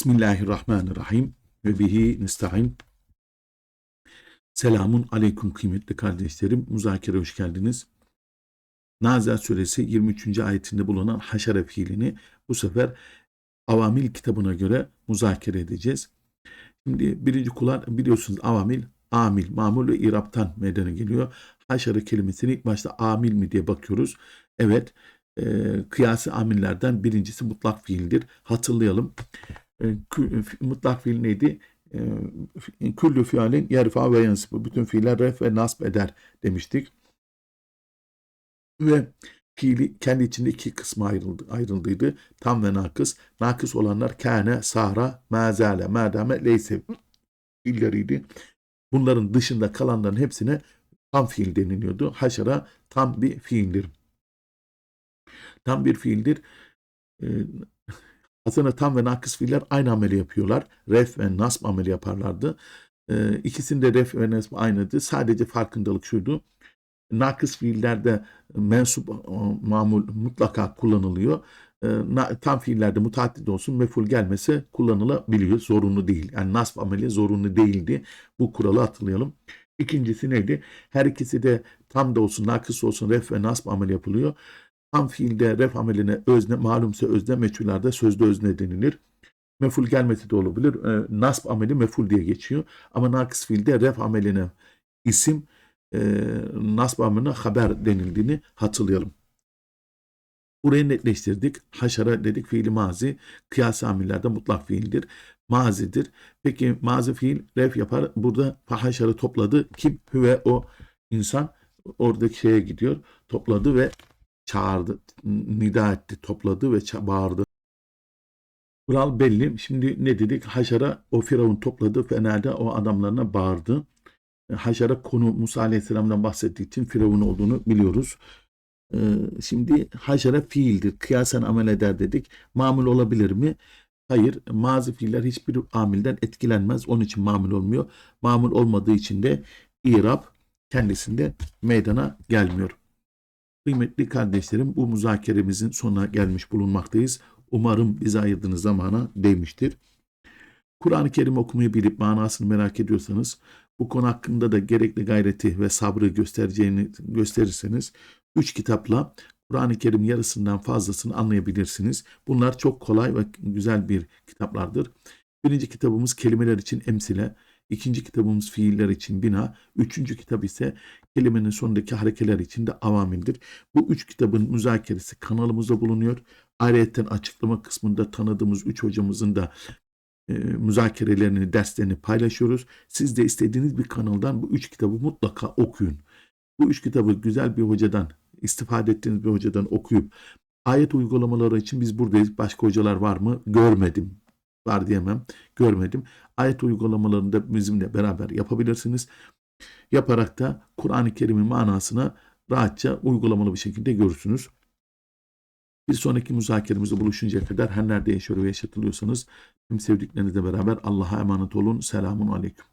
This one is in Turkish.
Bismillahirrahmanirrahim ve bihi nesta'in. Selamun aleyküm kıymetli kardeşlerim. Muzakere hoş geldiniz. Nazihat suresi 23. ayetinde bulunan haşere fiilini bu sefer avamil kitabına göre muzakere edeceğiz. Şimdi birinci kullar biliyorsunuz avamil, amil, mamul ve iraptan meydana geliyor. Haşere kelimesini ilk başta amil mi diye bakıyoruz. Evet, e, kıyasi amillerden birincisi mutlak fiildir. Hatırlayalım. E, kü- mutlak fiil neydi? E, Küllü fiilin yerfa ve yansıbı. Bütün fiiller ref ve nasb eder demiştik. Ve fiili kendi içinde iki kısma ayrıldı, ayrıldıydı. Tam ve nakıs. Nakıs olanlar kâne, sara, mâzâle, mâdâme, leyse fiilleriydi. Bunların dışında kalanların hepsine tam fiil deniliyordu. Haşara tam bir fiildir. Tam bir fiildir. Aslında tam ve nakıs fiiller aynı ameli yapıyorlar. Ref ve nasb ameli yaparlardı. Ee, ikisinde ref ve nasb aynıydı. Sadece farkındalık şuydu. Nakıs fiillerde mensup o, mamul mutlaka kullanılıyor. Ee, tam fiillerde mutaaddit olsun meful gelmese kullanılabiliyor. Zorunlu değil. Yani nasb ameli zorunlu değildi. Bu kuralı hatırlayalım. İkincisi neydi? Her ikisi de tam da olsun, nakıs olsun ref ve nasb ameli yapılıyor. Tam fiilde ref ameline özne, malumsa özne, meçhullerde sözde özne denilir. Meful gelmesi de olabilir. E, nasb ameli meful diye geçiyor. Ama nakıs fiilde ref ameline isim, e, nasb ameline haber denildiğini hatırlayalım. Burayı netleştirdik. Haşara dedik fiili mazi. Kıyas amillerde mutlak fiildir. Mazidir. Peki mazi fiil ref yapar. Burada fahaşarı topladı. Kim? Hüve o insan oradaki şeye gidiyor. Topladı ve çağırdı. Nida etti. Topladı ve bağırdı. Kural belli. Şimdi ne dedik? Haşara o firavun topladı. Fenada o adamlarına bağırdı. Haşara konu Musa Aleyhisselam'dan bahsettiği için firavun olduğunu biliyoruz. Ee, Şimdi haşere fiildir. Kıyasen amel eder dedik. Mamul olabilir mi? Hayır. Mazi fiiller hiçbir amilden etkilenmez. Onun için mamul olmuyor. Mamul olmadığı için de irab kendisinde meydana gelmiyor. Kıymetli kardeşlerim bu müzakeremizin sonuna gelmiş bulunmaktayız. Umarım bize ayırdığınız zamana değmiştir. Kur'an-ı Kerim okumayı bilip manasını merak ediyorsanız bu konu hakkında da gerekli gayreti ve sabrı göstereceğini gösterirseniz üç kitapla Kur'an-ı Kerim yarısından fazlasını anlayabilirsiniz. Bunlar çok kolay ve güzel bir kitaplardır. Birinci kitabımız kelimeler için emsile, ikinci kitabımız fiiller için bina, üçüncü kitap ise kelimenin sonundaki harekeler için de avamildir. Bu üç kitabın müzakeresi kanalımızda bulunuyor. Ayrıca açıklama kısmında tanıdığımız üç hocamızın da e, müzakerelerini, derslerini paylaşıyoruz. Siz de istediğiniz bir kanaldan bu üç kitabı mutlaka okuyun. Bu üç kitabı güzel bir hocadan, istifade ettiğiniz bir hocadan okuyup ayet uygulamaları için biz buradayız. Başka hocalar var mı? Görmedim. Var diyemem. Görmedim. Ayet uygulamalarını da bizimle beraber yapabilirsiniz. Yaparak da Kur'an-ı Kerim'in manasına rahatça uygulamalı bir şekilde görürsünüz. Bir sonraki müzakeremizde buluşuncaya kadar her nerede yaşıyor ve yaşatılıyorsanız tüm sevdiklerinizle beraber Allah'a emanet olun. Selamun Aleyküm.